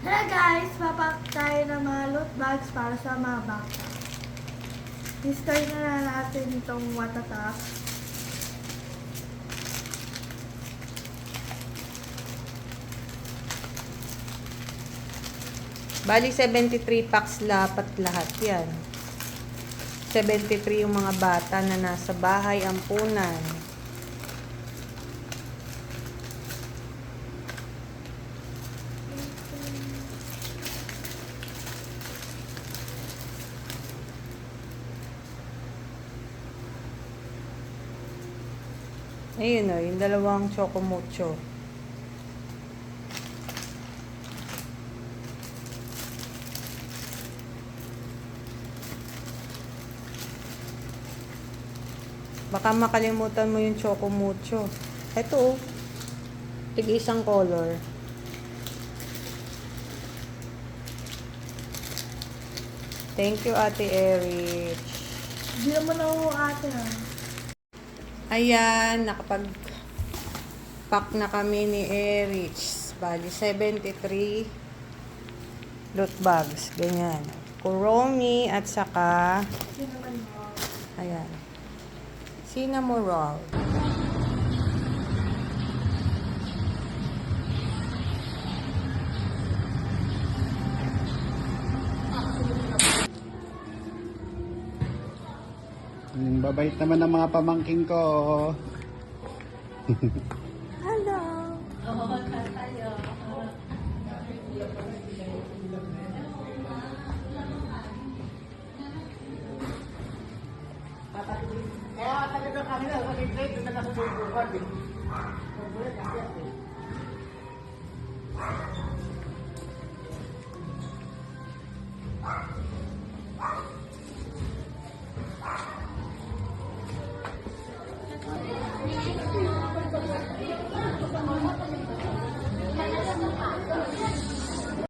Tara guys, papak tayo ng mga loot bags para sa mga bata. Discard na na natin itong watatak. Bali, 73 packs lapat lahat yan. 73 yung mga bata na nasa bahay ampunan. Ayun o, yung dalawang chocomucho. Baka makalimutan mo yung chocomucho. Ito oh. Tig isang color. Thank you, Ate Erich. Hindi naman ako ate ha. Ayan, nakapag pack na kami ni Erich. Bali, 73 loot bags. Ganyan. Kuromi at saka, ayan, cinnamon roll. Yung babait naman ng mga pamangking ko. Hello. Oo, tayo. Kaya tagal na kami na, mag-invite na nakasusubukan. Pagbulat kasi ako.